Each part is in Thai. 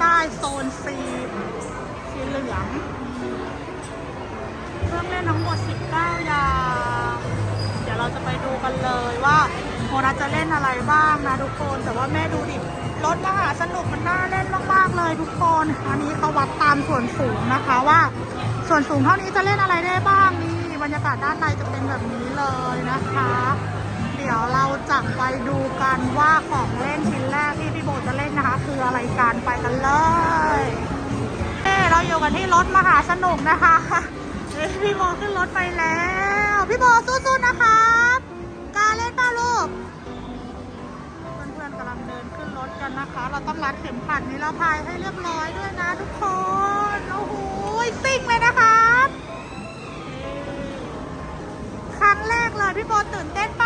ได้โซนซีสีเหลืองเครื่องเล่นทั้งหมด 19 อย่างเดี๋ยวเราจะไปดูกันเลยว่าโบนัสจะเล่นอะไรบ้างนะทุกคน แต่ว่าแม่ดูดิรถมหาสนุกมันน่าเล่นมากๆเลยทุกคน อันนี้เขาวัดตามส่วนสูงนะคะว่า ส่วนสูงเท่านี้จะเล่นอะไรได้บ้างนี่บรรยากาศด้านในจะเป็นแบบนี้เลยนะคะ เดี๋ยวเราจะไปดูกันว่าของเล่นชิ้นแรก คืออะไรกันไปกันเลยเอ้เราอยู่กันที่รถมหาสนุกนะคะเอ้ยพี่โบขึ้นรถไปแล้ว พี่โบสู้ๆนะครับกล้าเล่นเปล่าลูกเพื่อนๆกำลังเดินขึ้นรถกันนะคะ เราต้องรัดเข็มขัดนิรภัยให้เรียบร้อยด้วยนะทุกคนโอ้โหซิ่งเลยนะครับครั้งแรกเลยพี่โบตื่นเต้นปล่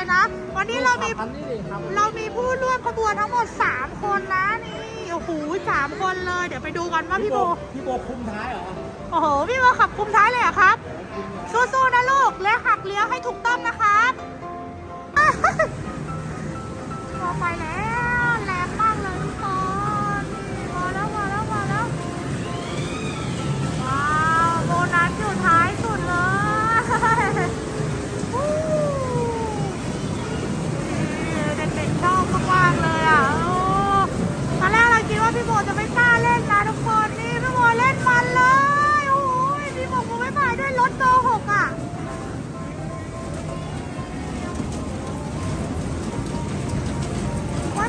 เลยนะ วันนี้เรามีคันนี้ดิครับเรามีผู้ร่วมขบวนทั้งหมด 3 คนนะนี่โอ้โหสามคนเลย เดี๋ยวไปดูกันว่าพี่โบพี่โบคุมท้ายเหรอโอ้โหพี่โบขับคุมท้ายเลยเหรอะครับ สู้ๆนะลูกและหักเลี้ยวให้ถูกต้องนะครับพอไปแล้ว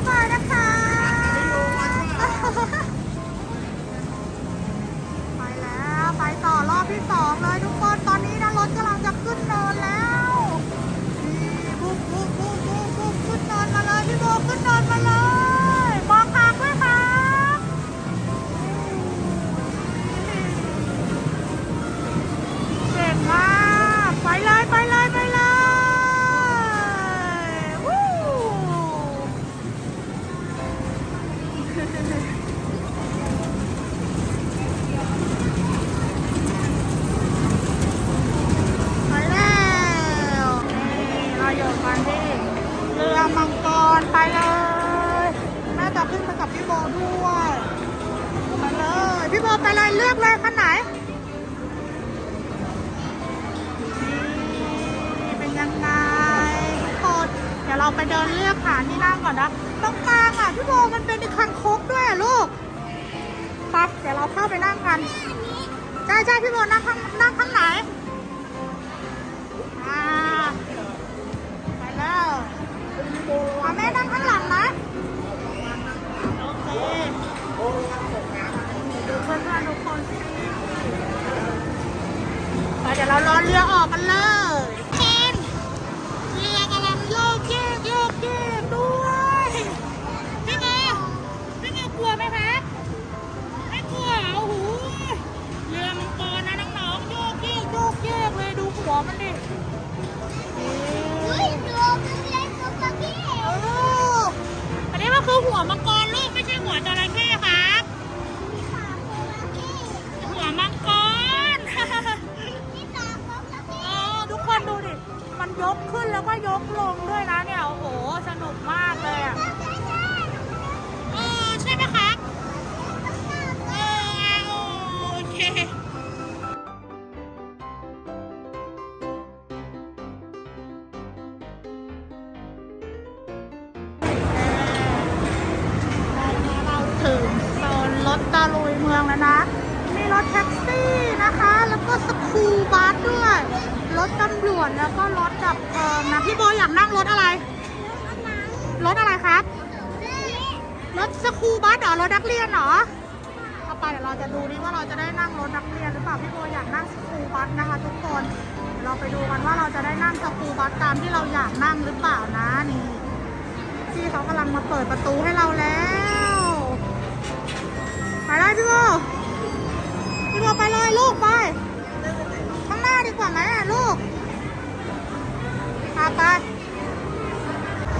บ๊ ใช่พี่โบนั่งข้าง ก็สคูบัสด้วย รถตำรวจแล้วก็รถดับเพลิงนะพี่โบอยากนั่งรถอะไร รถอะไรครับ รถสคูบัสเหรอรถนักเรียนเหรอเข้าไปเดี๋ยวเราจะดูดิว่าเราจะได้นั่งรถนักเรียนหรือเปล่าพี่โบอยากนั่งสคูบัสนะคะทุกคนเดี๋ยวเราไปดูกันว่าเราจะได้นั่งสคูบัสตามที่เราอยากนั่งหรือเปล่านะนี่พี่เขากำลังมาเปิดประตูให้เราแล้วไปเลยพี่โบพี่โบไปเลยลูกไป ดีกว่าไหมอลูกพาไป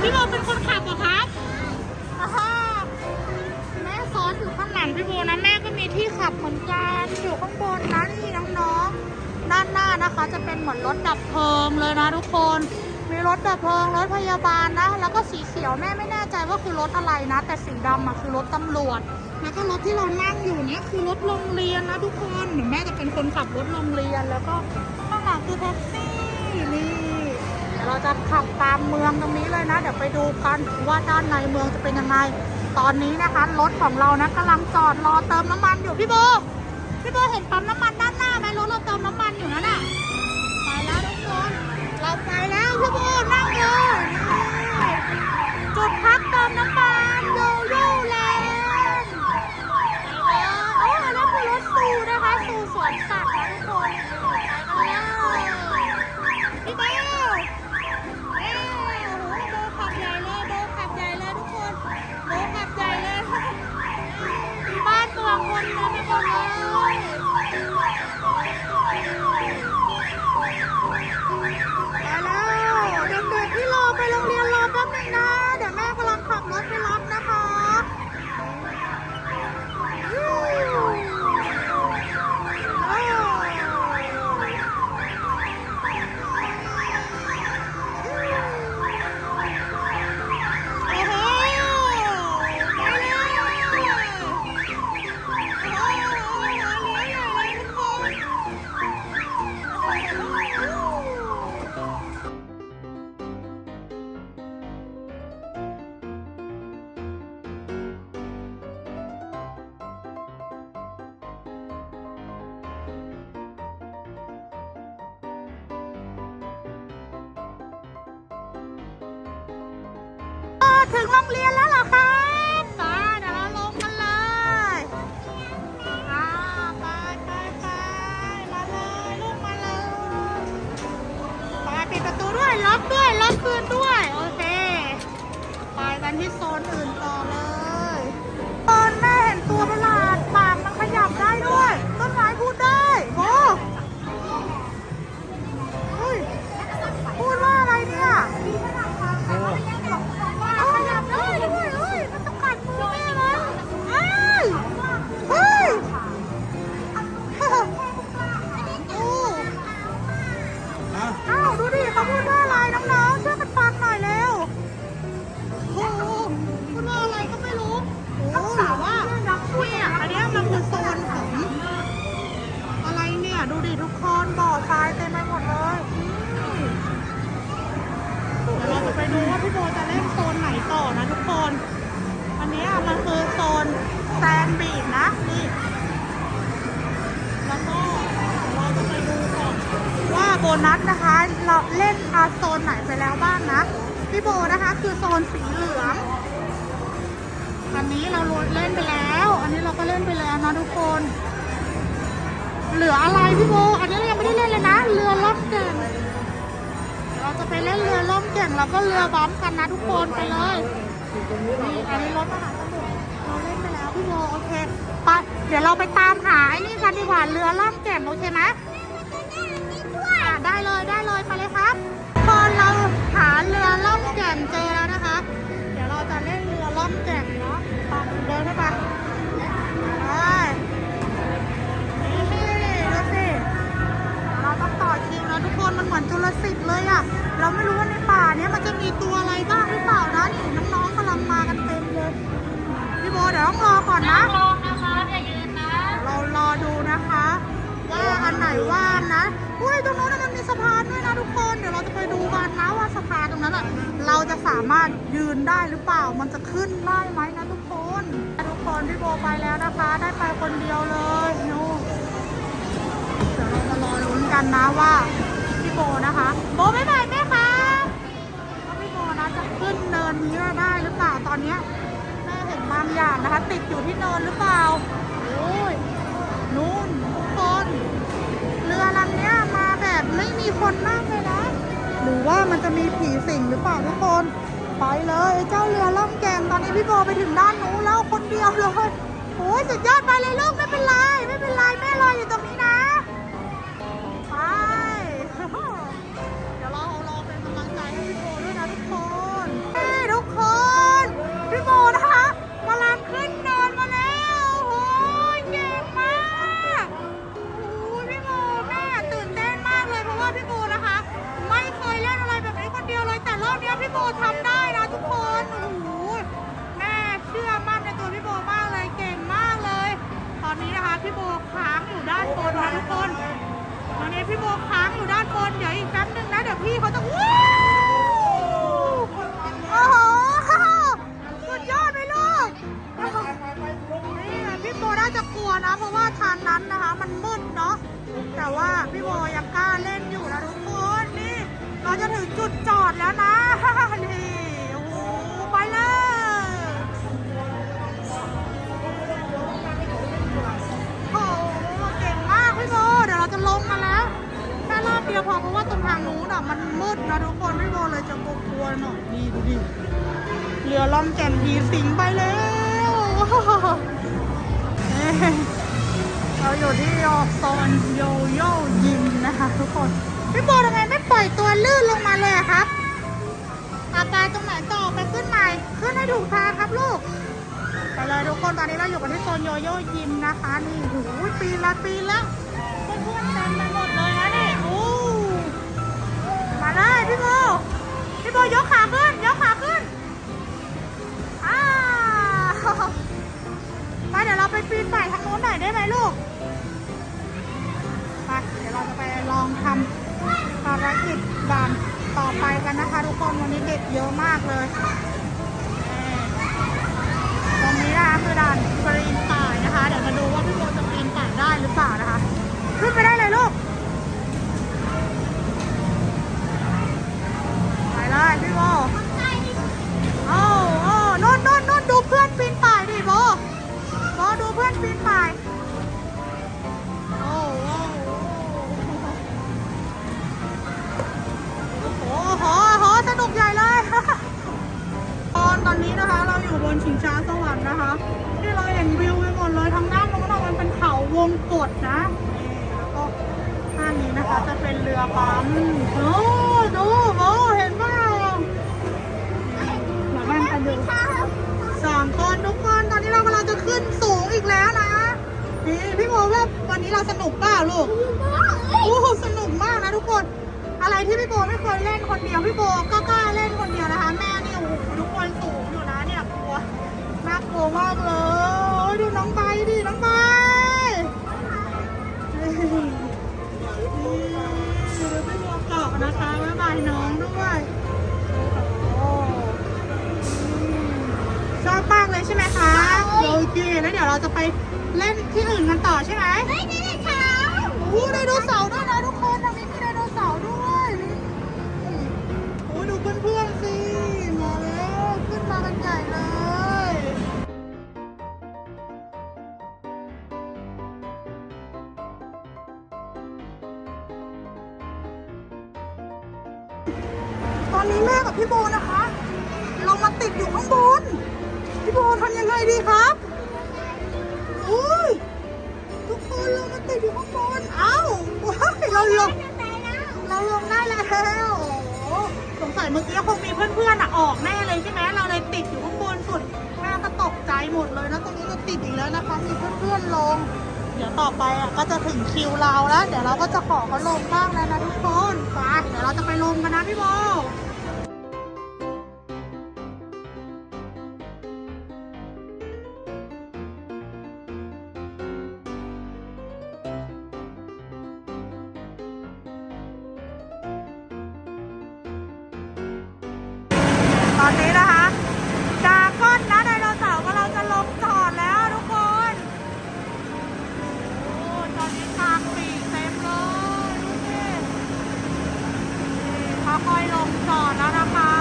พี่โบเป็นคนขับเหรอครับฮ่แม่ซ้อนอยู่ข้างหลังพี่โบนะแม่ก็มีที่ขับเหมือนกันอยู่ข้างบนนะนี่น้องๆด้านหน้านะคะ จะเป็นเหมือนรถดับเพลิงเลยนะทุกคน มีรถดับเพลิงรถพยาบาลนะ แล้วก็สีเขียวแม่ไม่แน่ใจว่าคือรถอะไรนะ แต่สีดำอะคือรถตำรวจ แล้วก็รถที่เรานั่งอยู่เนี้ยคือรถโรงเรียนนะทุกคนหนูแม่จะเป็นคนขับรถโรงเรียนแล้วก็ คือแท็กซี่นี่ เดี๋ยวเราจะขับตามเมืองตรงนี้เลยนะ เดี๋ยวไปดูกันว่าด้านในเมืองจะเป็นยังไง ตอนนี้นะคะรถของเรานะกำลังจอดรอเติมน้ำมันอยู่พี่โบพี่โบเห็นปั๊มน้ำมันด้านหน้าไหมรถเราเติมน้ำมันอยู่นั่นน่ะไปแล้วทุกคนเราไปแล้วพี่โบนั่งเลย ถึงโรงเรียนแล้วเหรอครับไปเดี๋ยวเราลงกันเลยอ่าไปไปไปมาเลยลูกมาเลยไปปิดประตูด้วย ล็อกด้วย ล็อกคืนด้วย โอเค ไปกันที่โซนอื่นต่อ แซนบีดนะนี่แล้วก็เราจะไปดูก่อนว่าโบนัสนะคะ เราเล่นอาโซนไหนไปแล้วบ้างนะ พี่โบนะคะ คือโซนสีเหลือง อันนี้เราเล่นไปแล้ว อันนี้เราก็เล่นไปแล้วนะทุกคน เหลืออะไรพี่โบ อันนี้เรายังไม่ได้เล่นเลยนะ เรือล่องแก่งเราจะไปเล่นเรือล่องแก่งแล้วก็เรือบัมกันนะทุกคนไปเลยนี่อันนี้รถมหาสมุทร พี่โบโอเคไปเดี๋ยวเราไปตามหาไอ้นี่กันดีกว่าเรือล่องแก่งโอเคไหมอะได้เลยได้เลยไปเลยครับตอนเราหาเรือล่องแก่งเจอแล้วนะคะ เดี๋ยวเราจะเล่นเรือล่องแก่งเนาะไปเดินเข้าไปไปนี่ดูสิเราต้องต่อคิวนะทุกคนมันเหมือนจุลศิษย์เลยอะเราไม่รู้ว่าในป่าเนี้ยมันจะมีตัวอะไร องรอก่อนนะลงนะคะอย่ายืนนะเรารอดูนะคะ ว่าอันไหนว่างนะอุ้ยตรงนู้นนะมันมีสะพานด้วยนะทุกคน เดี๋ยวเราจะไปดูกันนะว่าสะพานตรงนั้นอะเราจะสามารถยืนได้หรือเปล่า มันจะขึ้นได้ไหมนะทุกคนทุกคนพี่โบไปแล้วนะคะ ได้ไปคนเดียวเลยนู่นเดี๋ยวเรามารอลุ้นกันนะว่าพี่โบนะคะโบไม่ไปแม่คะว่าพี่โบนะจะขึ้นเนินนี้ได้หรือเปล่าตอนเนี้ย อย่างนะคะ ติดอยู่ที่เนินหรือเปล่าโอ้ยนู่นทุกคนเรือลำเนี้ยมาแบบไม่มีคนนั่งเลยนะ หรือว่ามันจะมีผีสิงหรือเปล่าทุกคน ไปเลยไอ้เจ้าเรือล่องแกงตอนนี้พี่โบไปถึงด้านนู้นแล้วคนเดียวเลยโอ้ยสุดยอดไปเลยลูกไม่เป็นไรไม่เป็นไรแม่รออยู่ตรงนี้นะ ค่รอบเดียวพอเพราะว่าตรงทางนู้นอะมันมืดนะทุกคนพี่โบเลยจะกลัวๆหน่อยนี่ดูดิเรือล่องแจ่มพีสิงไปแล้วเอ้ยเราอยู่ที่โซนโยโย่ยิมนะคะ ทุกคนพี่โบทำไมไม่ปล่อยตัวลื่นลงมาเลยอะครับอาไปตรงไหนต่อไปขึ้นใหม่ขึ้นให้ถูกทางครับลูกไปเลยทุกคนตอนนี้เราอยู่กันที่โซนโยโย่ยิมนะคะ นี่โอ้โหปีนละปีนละ เลยพี่โบพี่โบยกขาขึ้น ยกขาขึ้นอ้าวไปเดี๋ยวเราไปปีนป่ายทางโน้นหน่อยได้ไหมลูก ไป เดี๋ยวเราจะไปลองทำภารกิจด่านต่อไปกันนะคะ ทุกคน วันนี้เด็กเยอะมากเลย ตรงนี้นะคะคือด่านปีนป่ายนะคะ เดี๋ยวมาดูว่าพี่โบจะปีนป่ายได้หรือเปล่านะคะ ขึ้นไปได้เลยลูก ไปเลยพี่โบโอ้โอ้นนนนนดูเพื่อนปีนป่ายดิโบโบดูเพื่อนปีนป่ายโอ้โอ้โอ้โหโหโหสนุกใหญ่เลยตอนตอนนี้นะคะ เราอยู่บนชิงช้าสวรรค์นะคะ ที่เราเห็นวิวไปหมดเลยทางด้านโน้นมันเป็นเขาวงกตนะนี่แล้วก็ด้านนี้นะคะจะเป็นเรือปั๊มโอ้ดูโอ้เห็นเปล่าเดี๋ยวแม่งไปดูสองคนทุกคนตอนนี้เรากำลังจะ ขึ้นสูงอีกแล้วนะ นี่พี่โมว่าวันนี้เราสนุกเปล่าลูกโอ้โหสนุกมากนะทุกคน อะไรที่พี่โบไม่เคยเล่นคนเดียวพี่โบก็กล้าเล่นคนเดียวนะคะ แม่นี่โอ้โหทุกคนสูงอยู่นะเนี่ยกลัวน่ากลัวมากเลย เค แล้วเดี๋ยวเราจะไปเล่นที่อื่นกันต่อใช่ไหมโอ้ไดโนเสาร์ด้วยนะทุกคนทางนี้มีไดโนเสาร์ด้วยโอ้ดูเพื่อนๆสิ มาแล้วขึ้นมากันใหญ่เลยตอนนี้แม่กับพี่โบนะคะ เรามาติดอยู่ข้างบน พี่โบทำยังไงดีครับ อุ้ยทุกคนเรามาติดอยู่ข้างบนเอ้าว้ายเราลง เราลงได้แล้วโอ้สงสัยเมื่อกี้คงมีเพื่อนๆอะออกแน่เลยใช่ไหมเราเลยติดอยู่ข้างบนสุดแม่ก็ตกใจหมดเลยนะตรงนี้เราติดอีกแล้วนะคะมีเพื่อนๆลง เดี๋ยวต่อไปอะก็จะถึงคิวเราแล้ว เดี๋ยวเราก็จะขอเขาลงบ้างแล้วนะทุกคนไปเดี๋ยวเราจะไปลงกันนะพี่โบ อยๆลงจอดแล้วนะคะ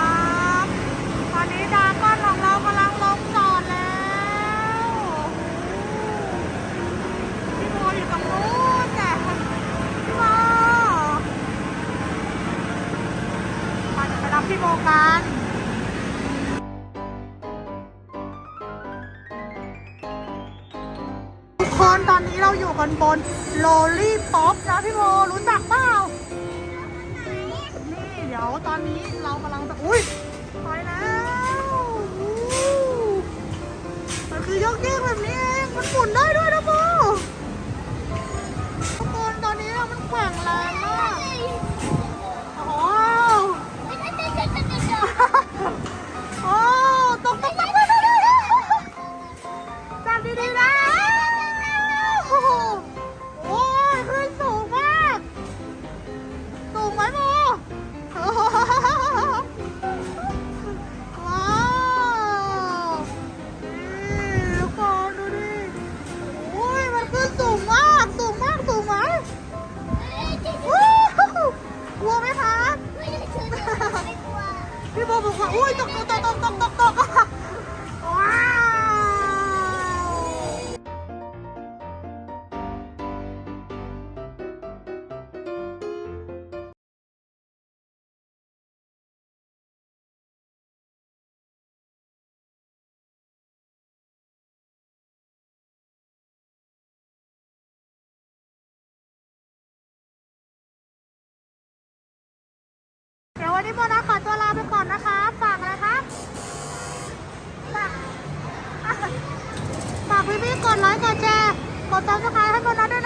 ตอนนี้ดราก้อนของเรากำลังลงจอดแล้วพี่โมอยู่ตรงนู้นแต่พี่โมมาเดี๋ยวไปรับพี่โมกันทุกคนตอนนี้เราอยู่กันบนโลลี่ป๊อปนะพี่โมรู้ ยวตอนนี้เรากำลังจะอุ้ยไปแล้วอู้มันคือยกเยกแบบนี้เองมันหมุนได้ด้วย วันนี้โมนาขอตัวลาไปก่อนนะคะ ฝากอะไรคะฝากฝากพี่ๆกดไลค์กดแชร์กดซับสไครต์ให้โมนะด้วย